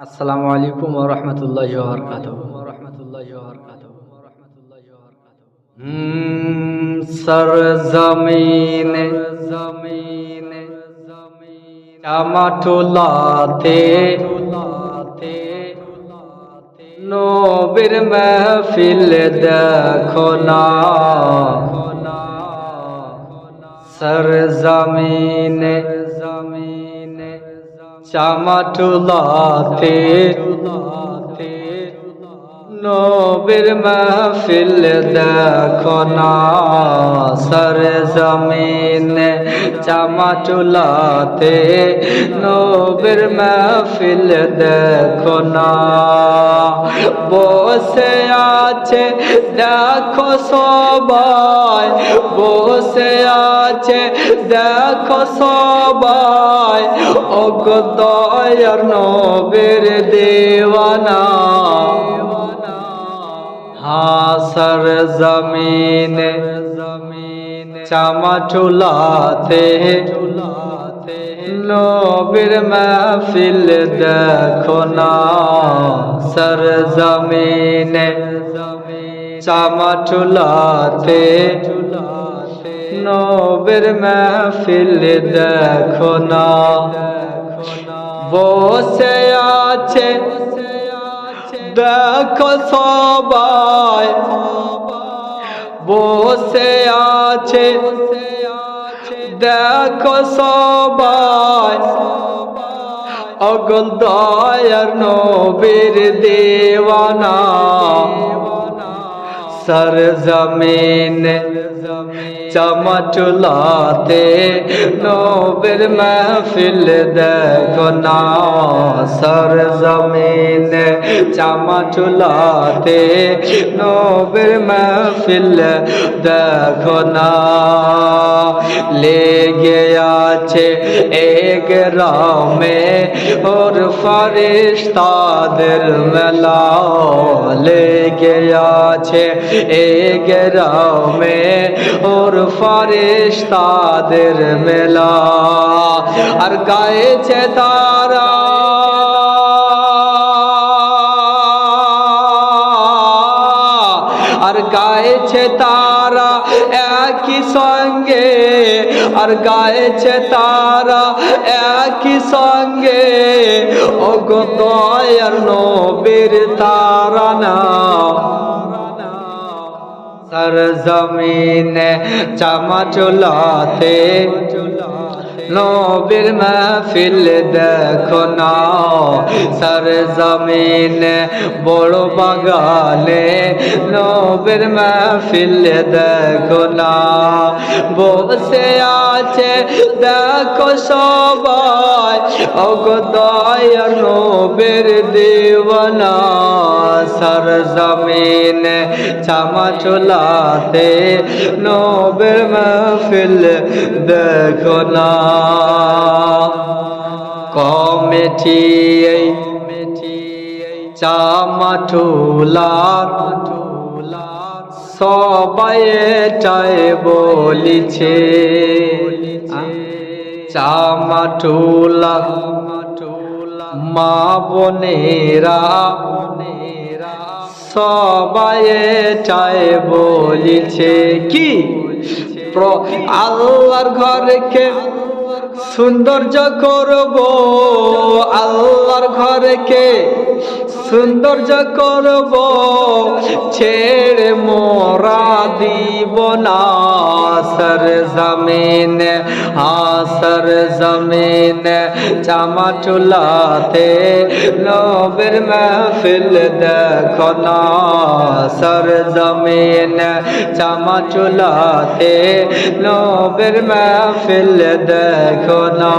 আসসালামু আলাইকুম ওয়া রাহমাতুল্লাহি ওয়া বারাকাতুহু হুম সরজমিন জমিন চামাঠোলাতে নবীর মাহফিল দেখো না সরজমিন জমিন চামাঠোলাতে নবীর মাহফিল দেখো না, সর জমিন চামাচুলাতে নবীর মাহফিল দেখো না। বসে আছে, দেখো সবাই, বসে আছে, দেখো সবাই। অগদয়ার নবীর দেওয়ানা। হাসর জমিন জমিন চামাচুলাতে নবীর মাহফিল দেখো না। সর জমিন চামাচুলাতে নবীর মাহফিল দেখো না। বসে আছে দেখো সবাই। বসে আছে। দেখো সবাই। অগল দয়ার নবীর দেওয়ানা। সর জমিন চমচুলাতে নবীর মহফিল দেখো না। সর জমিন চমচুলাতে নবীর মহফিল দেখো না। আছে এক রামে ওর ফরিস্তাদের মেলা লেগে আছে এক রামে ওর ফরিস্তাদের মেলা। আর গায়েছে তারা আর গায়েছে তারা একই সঙ্গে আর গায়েছে তারা একই সঙ্গে। অগত নবীর তারা না সর চামা চামাচুলাতে নবীর মাহফিল দেখো না। সর জমিন বড় বাগানে নবীর মাহফিল দেখো না। বসে আছে, দেখো সবাই। অগদয়ার নবীর দেওয়ানা। সর জমিন চামাচুলাতে নবীর মাহফিল দেখো না। কমেটি এই চামাঠুলার সবাই এটাই বলিছে। চামাঠুলা মা বোনেরা সবাই এটাই বলিছে। কি? আল্লাহর ঘরকে সৌন্দর্য করব আল্লাহর ঘরকে। সৌন্দর্য করব ছেড়ে মোরা দিব না। সর জমিন হাসর জমিন চামাচুলাতে নবীর মাহফিল দেখো না। সর জমিন চামাচুলাতে নবীর মাহফিল দেখো না।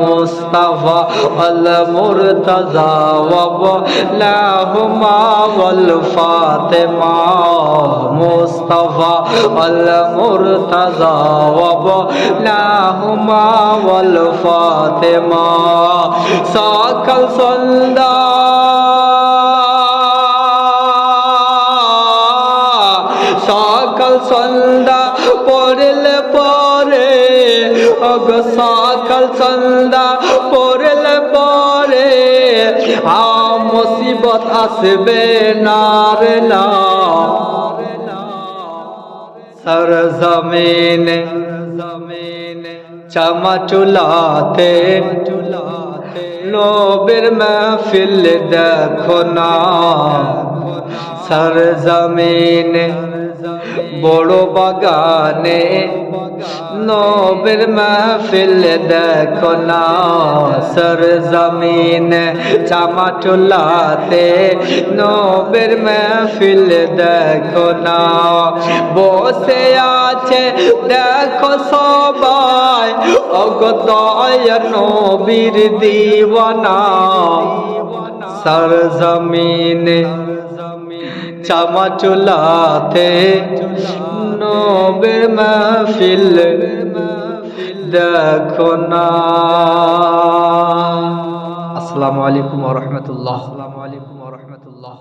মুস্তাফা আল মুরতজা ওয়াবলাহুমা ওয়াল ফাতেমা মুস্তাফা আল মুরতজা ওয়াবলাহুমা ওয়াল ফাতেমা। সকল সন্ধ্যা সকাল সন্ধ্যা পড়লে পরে অগ সকাল সন্ধ্যা পড়লে পরে মুসিবত আসবে না রে না। সর জমিন জমিন চামা চুলাতে চুলাতে নবের মহফিল দেখো না সার জমিনে, বড় বাগানে নবের মাহফিল দেখো না, সর জমিন চামাটুলাতে নবের মাহফিল দেখো না। বসে আছে, দেখো সবাই, অগদয় নবীর দিওয়ানা। সর জমিনে চামা চুলাতে নবের মাহফিল দেখো না। আসসালামু আলাইকুম ওয়া রাহমাতুল্লাহ। আসসালামু আলাইকুম ওয়া রাহমাতুল্লাহ।